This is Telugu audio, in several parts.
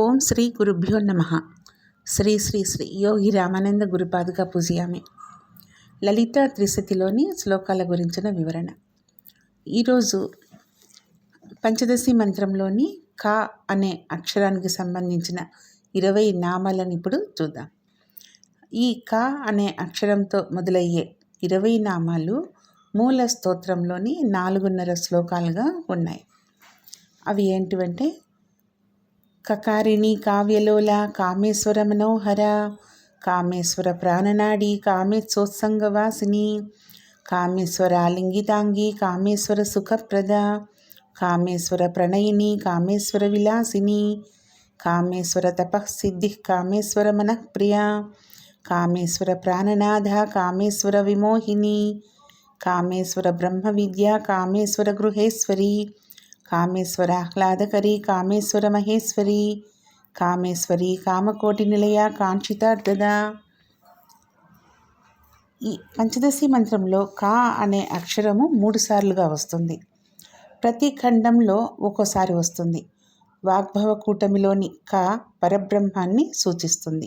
ఓం శ్రీ గురుభ్యో నమ. శ్రీ శ్రీ శ్రీ యోగి రామానంద గురుపాదుగా పూజయామి. లలిత త్రిశతిలోని శ్లోకాల గురించిన వివరణ. ఈరోజు పంచదశి మంత్రంలోని కా అనే అక్షరానికి సంబంధించిన ఇరవై నామాలను ఇప్పుడు చూద్దాం. ఈ కా అనే అక్షరంతో మొదలయ్యే ఇరవై నామాలు మూల స్తోత్రంలోని నాలుగున్నర శ్లోకాలుగా ఉన్నాయి. అవి ఏంటివంటే కకారిణి కావ్యలోల కామేశ్వర మనోహర కామేశ్వర ప్రాణనాడి కామేశ్వత్సంగ వాసిని కామేశ్వర లింగితాంగి కామేశ్వర సుఖప్రద కామేశ్వర ప్రణయిని కామేశ్వర విలాసిని కామేశ్వర తపఃసిద్ధి కామేశ్వర మనఃప్రియ కామేశ్వర ప్రాణనాథ కామేశ్వర విమోహిని కామేశ్వర బ్రహ్మ విద్య కామేశ్వర గృహేశ్వరి కామేశ్వర ఆహ్లాదకరి కామేశ్వర మహేశ్వరి. కామేశ్వరి కామకోటి నిలయ కాంక్షితార్థద. ఈ పంచదశి మంత్రంలో కా అనే అక్షరము మూడుసార్లుగా వస్తుంది. ప్రతి ఖండంలో ఒక్కోసారి వస్తుంది. వాగ్భవ కూటమిలోని క పరబ్రహ్మాన్ని సూచిస్తుంది.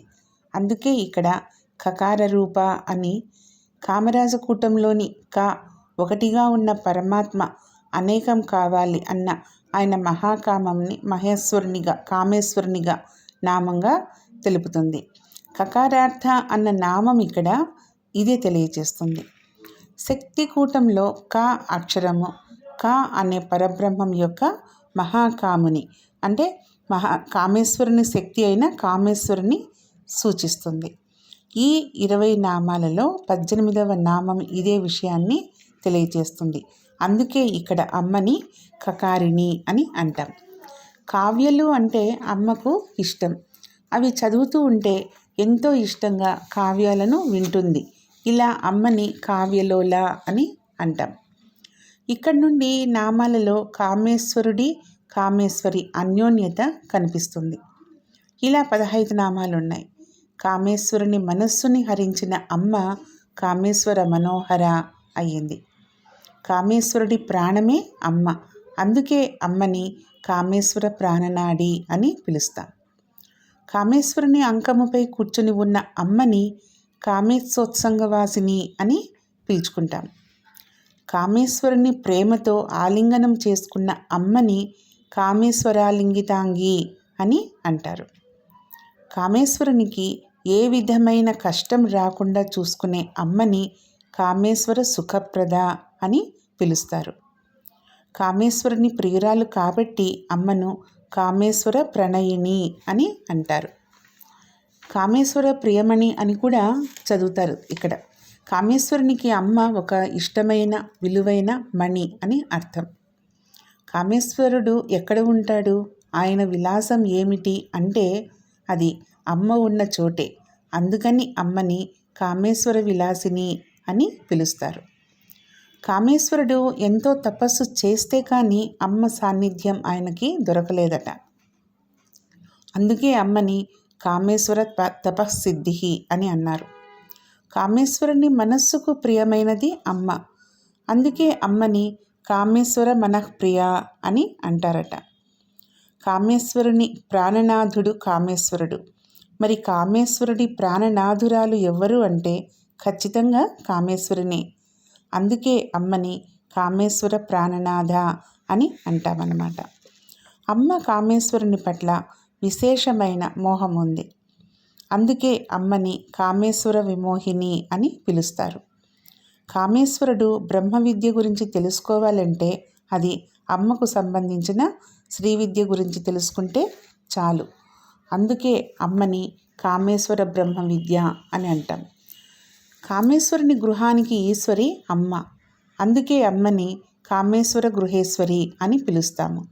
అందుకే ఇక్కడ కకార రూప అని కామరాజకూటంలోని క ఒకటిగా ఉన్న పరమాత్మ అనేకం కావాలి అన్న ఆయన మహాకామంని మహేశ్వరునిగా కామేశ్వరునిగా నామంగా తెలుపుతుంది. కకారార్థ అన్న నామం ఇక్కడ ఇదే తెలియజేస్తుంది. శక్తి కూటంలో క అక్షరము క అనే పరబ్రహ్మం యొక్క మహాకాముని అంటే మహా కామేశ్వరుని శక్తి అయిన కామేశ్వరుని సూచిస్తుంది. ఈ ఇరవై నామాలలో పద్దెనిమిదవ నామం ఇదే విషయాన్ని తెలియజేస్తుంది. అందుకే ఇక్కడ అమ్మని కకారిణి అని అంటాం. కావ్యలు అంటే అమ్మకు ఇష్టం. అవి చదువుతూ ఉంటే ఎంతో ఇష్టంగా కావ్యాలను వింటుంది. ఇలా అమ్మని కావ్యలోల అని అంటాం. ఇక్కడ నుండి నామాలలో కామేశ్వరుడి కామేశ్వరి అన్యోన్యత కనిపిస్తుంది. ఇలా పదహైదు నామాలు ఉన్నాయి కామేశ్వరుని మనస్సుని హరించిన అమ్మ కామేశ్వర మనోహర అయ్యింది. కామేశ్వరుడి ప్రాణమే అమ్మ. అందుకే అమ్మని కామేశ్వర ప్రాణనాడి అని పిలుస్తాం. కామేశ్వరుని అంకముపై కూర్చుని ఉన్న అమ్మని కామేశ్వత్సంగవాసిని అని పిలుచుకుంటాం. కామేశ్వరుని ప్రేమతో ఆలింగనం చేసుకున్న అమ్మని కామేశ్వరాలింగితాంగి అని అంటారు. కామేశ్వరునికి ఏ విధమైన కష్టం రాకుండా చూసుకునే అమ్మని కామేశ్వర సుఖప్రద అని పిలుస్తారు. కామేశ్వరుని ప్రియురాలు కాబట్టి అమ్మను కామేశ్వర ప్రణయిని అని అంటారు. కామేశ్వర ప్రియమణి అని కూడా చదువుతారు ఇక్కడ. కామేశ్వరునికి అమ్మ ఒక ఇష్టమైన విలువైన మణి అని అర్థం. కామేశ్వరుడు ఎక్కడ ఉంటాడు? ఆయన విలాసం ఏమిటి అంటే అది అమ్మ ఉన్న చోటే. అందుకని అమ్మని కామేశ్వర విలాసిని అని పిలుస్తారు. కామేశ్వరుడు ఎంతో తపస్సు చేస్తే కానీ అమ్మ సాన్నిధ్యం ఆయనకి దొరకలేదట. అందుకే అమ్మని కామేశ్వర తపస్సిద్ధి అని అన్నారు. కామేశ్వరుని మనస్సుకు ప్రియమైనది అమ్మ. అందుకే అమ్మని కామేశ్వర మనఃప్రియ అని అంటారట. కామేశ్వరుని ప్రాణనాథుడు కామేశ్వరుడు. మరి కామేశ్వరుడి ప్రాణనాథురాలు ఎవరు అంటే ఖచ్చితంగా కామేశ్వరునే. అందుకే అమ్మని కామేశ్వర ప్రాణనాథ అని అంటామన్నమాట. అమ్మ కామేశ్వరుని పట్ల విశేషమైన మోహం ఉంది అందుకే అమ్మని కామేశ్వర విమోహిని అని పిలుస్తారు. కామేశ్వరుడు బ్రహ్మ విద్య గురించి తెలుసుకోవాలంటే అది అమ్మకు సంబంధించిన శ్రీ విద్య గురించి తెలుసుకుంటే చాలు. అందుకే అమ్మని కామేశ్వర బ్రహ్మ విద్య అని అంటాం. కామేశ్వరుని గృహానికి ఈశ్వరి అమ్మ. అందుకే అమ్మని కామేశ్వర గృహేశ్వరి అని పిలుస్తాము.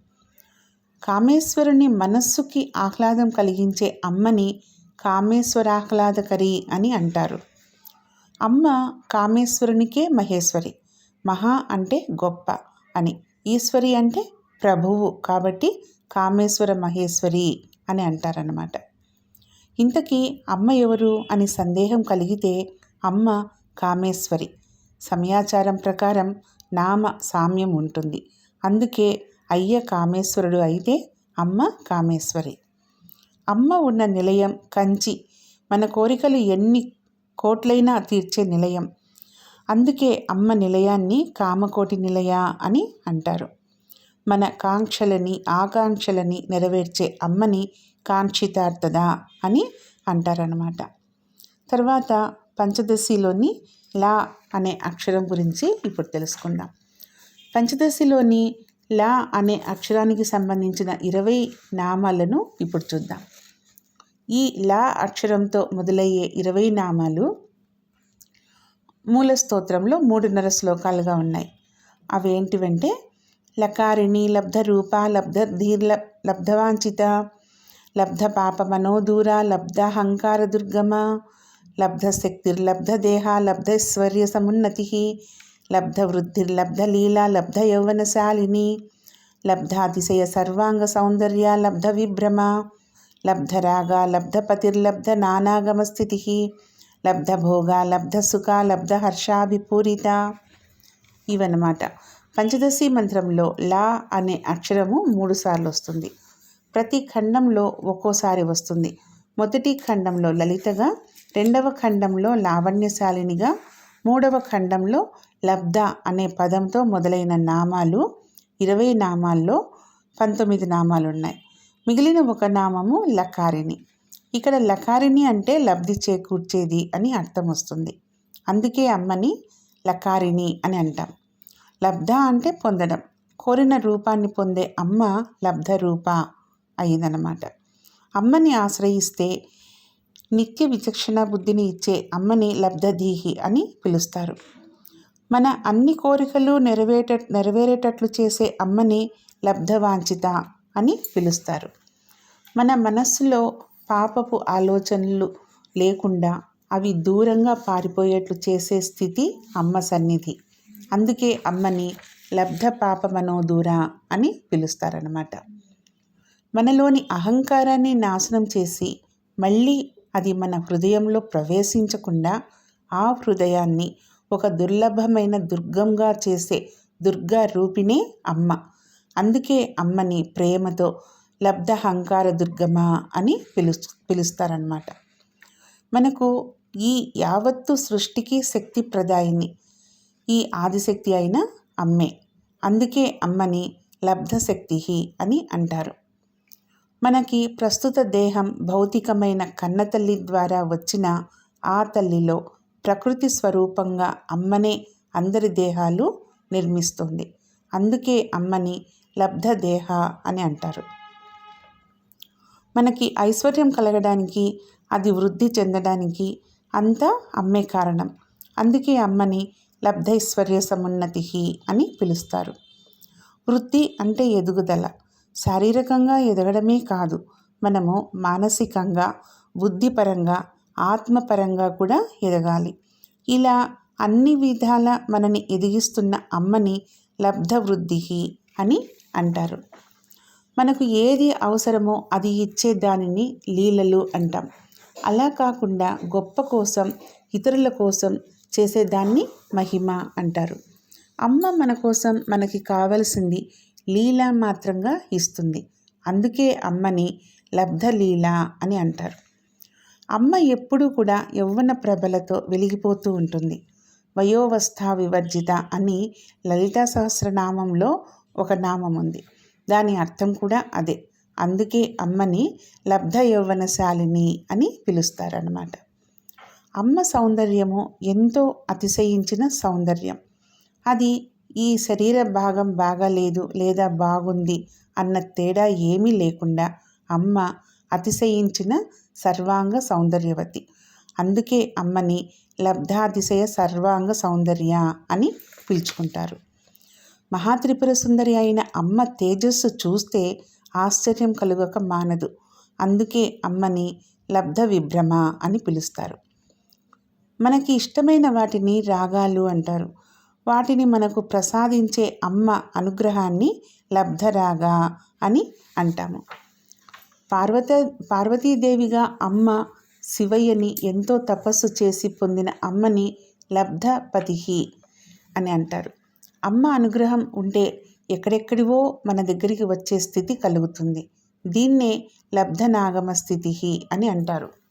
కామేశ్వరుని మనస్సుకి ఆహ్లాదం కలిగించే అమ్మని కామేశ్వరాహ్లాదకరి అని అంటారు. అమ్మ కామేశ్వరునికే మహేశ్వరి. మహా అంటే గొప్ప అని. ఈశ్వరి అంటే ప్రభువు కాబట్టి కామేశ్వర మహేశ్వరి అని అంటారనమాట ఇంతకీ అమ్మ ఎవరు అని సందేహం కలిగితే అమ్మ కామేశ్వరి. సమయాచారం ప్రకారం నామ సామ్యం ఉంటుంది. అందుకే అయ్య కామేశ్వరుడు అయితే అమ్మ కామేశ్వరి. అమ్మ ఉన్న నిలయం కంచి. మన కోరికలు ఎన్ని కోట్లైనా తీర్చే నిలయం. అందుకే అమ్మ నిలయాన్ని కామకోటి నిలయ అని అంటారు. మన కాంక్షలని ఆకాంక్షలని నెరవేర్చే అమ్మని కాంక్షితార్థద అని అంటారనమాట తర్వాత పంచదశిలోని లా అనే అక్షరం గురించి ఇప్పుడు తెలుసుకుందాం. పంచదశిలోని లా అనే అక్షరానికి సంబంధించిన ఇరవై నామాలను ఇప్పుడు చూద్దాం. ఈ లా అక్షరంతో మొదలయ్యే ఇరవై నామాలు మూల స్తోత్రంలో మూడున్నర శ్లోకాలుగా ఉన్నాయి. అవి ఏంటివంటే లకారిణి లబ్ధ రూప లబ్ధ ధీర్ల లబ్ధవాంఛిత లబ్ధ పాప మనోదూర లబ్ధ హంకార దుర్గమ లబ్ధ దేహ లబ్ధైశ్వర్య సమున్నతి లబ్ధ లబ్ధయౌవనశాలిని లబ్ధ యౌవనశాలిని లబ్ధాతిశయ సర్వాంగ సౌందర్య లబ్ధ విభ్రమ లబ్ధరాగ లబ్ధపతిర్లబ్ధ నానాగమస్థితి లబ్ధభోగ లబ్ధసుఖ లబ్ధహర్షాభిపూరిత. ఇవన్నమాట. పంచదశి మంత్రంలో లా అనే అక్షరము మూడుసార్లు వస్తుంది. ప్రతి ఖండంలో ఒక్కోసారి వస్తుంది. మొదటి ఖండంలో లలితగా రెండవ ఖండంలో లావణ్యశాలినిగా మూడవ ఖండంలో లబ్ధ అనే పదంతో మొదలైన నామాలు ఇరవై నామాల్లో పంతొమ్మిది నామాలు ఉన్నాయి మిగిలిన ఒక నామము లకారిణి. ఇక్కడ లకారిణి అంటే లబ్ధి చేకూర్చేది అని అర్థం వస్తుంది. అందుకే అమ్మని లకారిణి అని అంటాం. లబ్ధ అంటే పొందడం. కోరిన రూపాన్ని పొందే అమ్మ లబ్ధ రూప అయిందనమాట అమ్మని ఆశ్రయిస్తే నిత్య విచక్షణ బుద్ధిని ఇచ్చే అమ్మని లబ్ధదీహి అని పిలుస్తారు. మన అన్ని కోరికలు నెరవేట నెరవేరేటట్లు చేసే అమ్మని లబ్ధవాంఛిత అని పిలుస్తారు. మన మనస్సులో పాపపు ఆలోచనలు లేకుండా అవి దూరంగా పారిపోయేట్లు చేసే స్థితి అమ్మ సన్నిధి. అందుకే అమ్మని లబ్ధ పాప మనోదూర అని పిలుస్తారనమాట మనలోని అహంకారాన్ని నాశనం చేసి మళ్ళీ అది మన హృదయంలో ప్రవేశించకుండా ఆ హృదయాన్ని ఒక దుర్లభమైన దుర్గంగా చేసే దుర్గా రూపిణే అమ్మ. అందుకే అమ్మని ప్రేమతో లబ్ధహంకార దుర్గమా దుర్గమ అని పిలు పిలుస్తారనమాట మనకు ఈ యావత్తు సృష్టికి శక్తి ప్రదాయిని ఈ ఆదిశక్తి అయిన అమ్మే. అందుకే అమ్మని లబ్ధశక్తి అని అంటారు. మనకి ప్రస్తుత దేహం భౌతికమైన కన్నతల్లి ద్వారా వచ్చిన ఆ తల్లిలో ప్రకృతి స్వరూపంగా అమ్మనే అందరి దేహాలు నిర్మిస్తుంది. అందుకే అమ్మని లబ్ధ దేహ అని అంటారు. మనకి ఐశ్వర్యం కలగడానికి అది వృద్ధి చెందడానికి అంతా అమ్మే కారణం. అందుకే అమ్మని లబ్ధైశ్వర్య సమున్నతి అని పిలుస్తారు. వృద్ధి అంటే ఎదుగుదల. శారీరకంగా ఎదగడమే కాదు మనము మానసికంగా బుద్ధిపరంగా ఆత్మపరంగా కూడా ఎదగాలి. ఇలా అన్ని విధాల మనని ఎదిగిస్తున్న అమ్మని లబ్ధ వృద్ధి అని అంటారు. మనకు ఏది అవసరమో అది ఇచ్చే దానిని లీలలు అంటాం. అలా కాకుండా గొప్ప కోసం ఇతరుల కోసం చేసేదాన్ని మహిమ అంటారు. అమ్మ మన కోసం మనకి కావలసింది లీల మాత్రంగా ఇస్తుంది. అందుకే అమ్మని లబ్ధ లీల అని అంటారు. అమ్మ ఎప్పుడూ కూడా యవ్వన ప్రభలతో వెలిగిపోతూ ఉంటుంది. వయోవస్థ వివర్జిత అని లలితా సహస్రనామంలో ఒక నామం ఉంది. దాని అర్థం కూడా అదే. అందుకే అమ్మని లబ్ధ యౌవనశాలిని అని పిలుస్తారన్నమాట. అమ్మ సౌందర్యము ఎంతో అతిశయించిన సౌందర్యం. అది ఈ శరీర భాగం బాగాలేదు లేదా బాగుంది అన్న తేడా ఏమీ లేకుండా అమ్మ అతిశయించిన సర్వాంగ సౌందర్యవతి. అందుకే అమ్మని లబ్ధాతిశయ సర్వాంగ సౌందర్య అని పిలుచుకుంటారు. మహాత్రిపుర సుందరి అయిన అమ్మ తేజస్సు చూస్తే ఆశ్చర్యం కలుగక మానదు. అందుకే అమ్మని లబ్ధ విభ్రమ అని పిలుస్తారు. మనకి ఇష్టమైన వాటిని రాగాలు అంటారు. వాటిని మనకు ప్రసాదించే అమ్మ అనుగ్రహాన్ని లబ్ధరాగా అని అంటాము. పార్వత పార్వతీదేవిగా అమ్మ శివయ్యని ఎంతో తపస్సు చేసి పొందిన అమ్మని లబ్ధపతిహి అని అంటారు. అమ్మ అనుగ్రహం ఉంటే ఎక్కడెక్కడివో మన దగ్గరికి వచ్చే స్థితి కలుగుతుంది. దీన్నే లబ్ధనాగమ స్థితి అని అంటారు.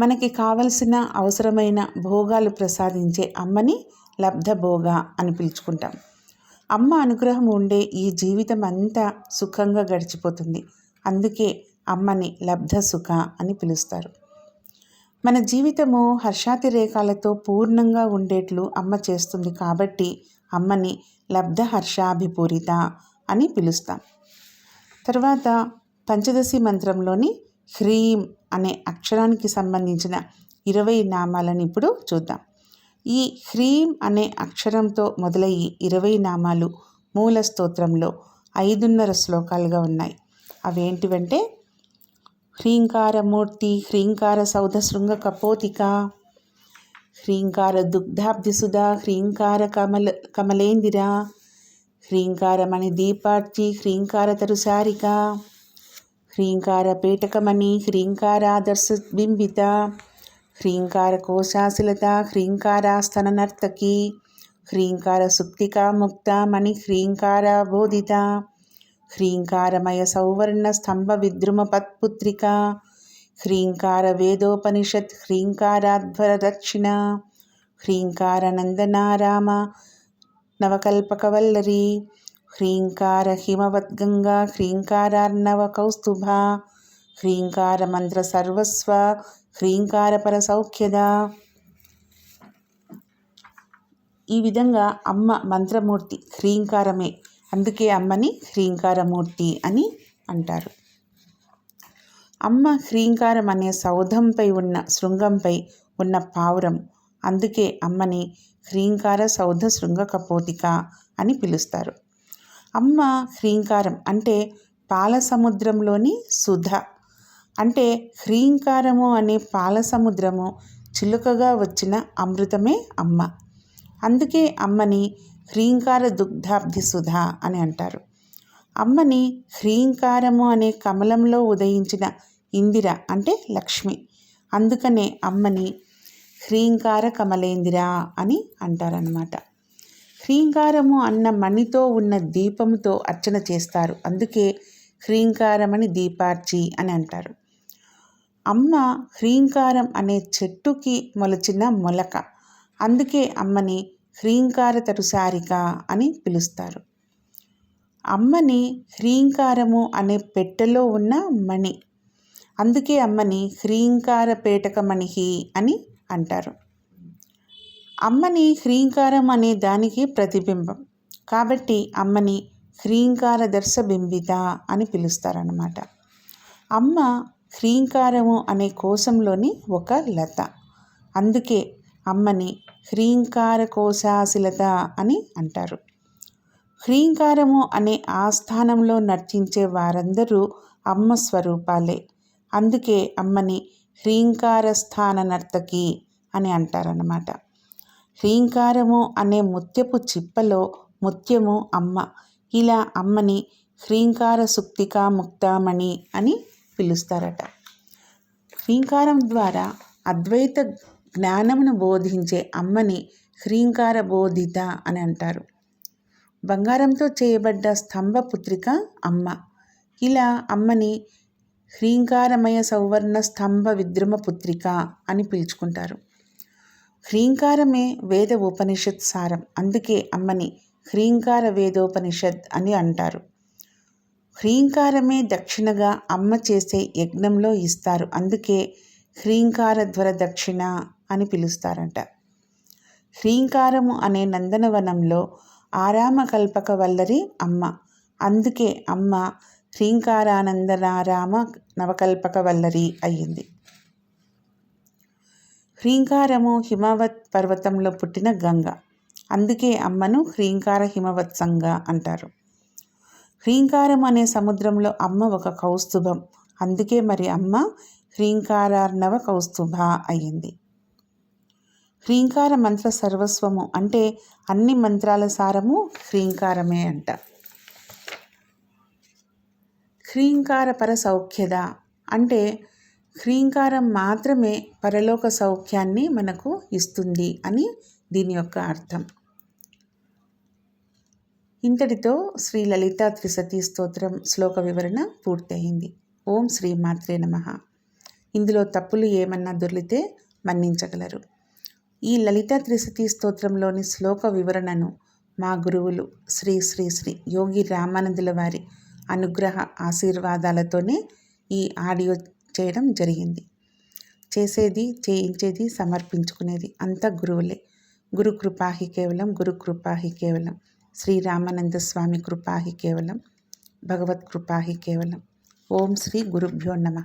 మనకి కావలసిన అవసరమైన భోగాలు ప్రసాదించే అమ్మని లబ్ధభోగ అని పిలుచుకుంటాం. అమ్మ అనుగ్రహం ఉండే ఈ జీవితం అంతా సుఖంగా గడిచిపోతుంది. అందుకే అమ్మని లబ్ధ సుఖ అని పిలుస్తారు. మన జీవితము హర్షాతిరేకాలతో పూర్ణంగా ఉండేట్లు అమ్మ చేస్తుంది కాబట్టి అమ్మని లబ్ధ హర్షాభిపూరిత అని పిలుస్తాం. తర్వాత పంచదశి మంత్రంలోని హ్రీం అనే అక్షరానికి సంబంధించిన ఇరవై నామాలను ఇప్పుడు చూద్దాం. ఈ హ్రీం అనే అక్షరంతో మొదలయ్యి ఇరవై నామాలు మూల స్తోత్రంలో ఐదున్నర శ్లోకాలుగా ఉన్నాయి. అవేంటివంటే హ్రీంకారమూర్తి హ్రీంకార సౌధ శృంగ కపోతిక హ్రీంకార దుగ్ధాబ్దిసుధా హ్రీంకార కమల కమలేందిర హ్రీంకారమణి దీపార్చి హ్రీంకార తరుసారిక హ్రీంకార పేటకమణి హ్రీంకారాదర్శ బింబిత హ్రీంకార కోశాశిలత హ్రీంకారాస్తన హ్రీంకార సుప్తికా ముక్త మణి హ్రీంకార బోధిత హ్రీంకారమయ సౌవర్ణ స్తంభ విద్రుమ పత్పుత్రిక హ్రీంకార వేదోపనిషత్ హ్రీంకారాధ్వర దక్షిణ హ్రీంకార నందనారామ నవకల్పకవల్లరి హ్రీంకార హిమవద్గంగా హ్రీంకారార్ణవ కౌస్తుభ హ్రీంకార మంత్ర సర్వస్వ హ్రీంకార పర సౌఖ్యద ఈ విధంగా అమ్మ మంత్రమూర్తి హ్రీంకారమే. అందుకే అమ్మని హ్రీంకారమూర్తి అని అంటారు. అమ్మ హ్రీంకారం అనే సౌధంపై ఉన్న శృంగంపై ఉన్న పావురం. అందుకే అమ్మని హ్రీంకార సౌధ శృంగ కపోతిక అని పిలుస్తారు. అమ్మ హ్రీంకారం అంటే పాల సముద్రంలోని సుధ. అంటే హ్రీంకారము అనే పాల సముద్రము చిలుకగా వచ్చిన అమృతమే అమ్మ. అందుకే అమ్మని హ్రీంకార దుగ్ధాబ్ది సుధ అని అంటారు. అమ్మని హ్రీంకారము అనే కమలంలో ఉదయించిన ఇందిర అంటే లక్ష్మి. అందుకనే అమ్మని హ్రీంకార కమలేందిర అని అంటారనమాట హ్రీంకారము అన్న మణితో ఉన్న దీపముతో అర్చన చేస్తారు. అందుకే హ్రీంకారమని దీపార్చి అని అంటారు. అమ్మ హ్రీంకారం అనే చెట్టుకి మొలచిన మొలక. అందుకే అమ్మని హ్రీంకార తరుసారిక అని పిలుస్తారు. అమ్మని హ్రీంకారము అనే పెట్టెలో ఉన్న మణి. అందుకే అమ్మని హ్రీంకార పేటకమణిహి అని అంటారు. అమ్మని హ్రీంకారం అనే దానికి ప్రతిబింబం. కాబట్టి అమ్మని హ్రీంకార దర్శ బింబిత అని పిలుస్తారన్నమాట. అమ్మ హ్రీంకారము అనే కోశంలోని ఒక లత. అందుకే అమ్మని హ్రీంకార కోశాశిలత అని అంటారు. హ్రీంకారము అనే ఆస్థానంలో నర్తించే వారందరూ అమ్మ స్వరూపాలే. అందుకే అమ్మని హ్రీంకార స్థాన నర్తకి అని అంటారన్నమాట. హ్రీంకారము అనే ముత్యపు చిప్పలో ముత్యము అమ్మ. ఇలా అమ్మని హ్రీంకార సుక్తికా ముక్తామణి అని పిలుస్తారట. హ్రీంకారం ద్వారా అద్వైత జ్ఞానమును బోధించే అమ్మని హ్రీంకార బోధిత అని అంటారు. బంగారంతో చేయబడ్డ స్తంభ పుత్రిక అమ్మ. ఇలా అమ్మని హ్రీంకారమయ సౌవర్ణ స్తంభ విద్రుమ పుత్రిక అని పిలుచుకుంటారు. హ్రీంకారమే వేద ఉపనిషత్ సారం. అందుకే అమ్మని హ్రీంకార వేదోపనిషత్ అని అంటారు. హ్రీంకారమే దక్షిణగా అమ్మ చేసే యజ్ఞంలో ఇస్తారు. అందుకే హ్రీంకారధ్వర దక్షిణ అని పిలుస్తారంట. హ్రీంకారము అనే నందనవనంలో ఆరామకల్పక వల్లరి అమ్మ. అందుకే అమ్మ హ్రీంకారానందనారామ నవకల్పక వల్లరి అయ్యింది. హ్రీంకారము హిమవత్ పర్వతంలో పుట్టిన గంగ. అందుకే అమ్మను హ్రీంకార హిమవత్సంగ అంటారు. హ్రీంకారం అనే సముద్రంలో అమ్మ ఒక కౌస్తుభం. అందుకే మరి అమ్మ హ్రీంకారార్ణవ కౌస్తుభ అయ్యింది. హ్రీంకార మంత్ర సర్వస్వము అంటే అన్ని మంత్రాల సారము హ్రీంకారమే అంట. హ్రీంకార పర సౌఖ్యద అంటే హ్రీంకారం మాత్రమే పరలోక సౌఖ్యాన్ని మనకు ఇస్తుంది అని దీని యొక్క అర్థం. ఇంతటితో శ్రీ లలితా త్రిసతీ స్తోత్రం శ్లోక వివరణ పూర్తయింది. ఓం శ్రీ మాత్రే నమ. ఇందులో తప్పులు ఏమన్నా దొర్లితే మన్నించగలరు. ఈ లలితా త్రిసతీ స్తోత్రంలోని శ్లోక వివరణను మా గురువులు శ్రీ శ్రీ శ్రీ యోగి రామానందుల వారి అనుగ్రహ ఆశీర్వాదాలతోనే ఈ ఆడియో చేయడం జరిగింది. చేసేది చేయించేది సమర్పించుకునేది అంత గురువులే. గురు కృపాహి కేవలం గురు కృపాహి కేవలం శ్రీరామానంద స్వామి కృపాహి కేవలం భగవత్ కృపాహి కేవలం. ఓం శ్రీ గురుభ్యో నమ.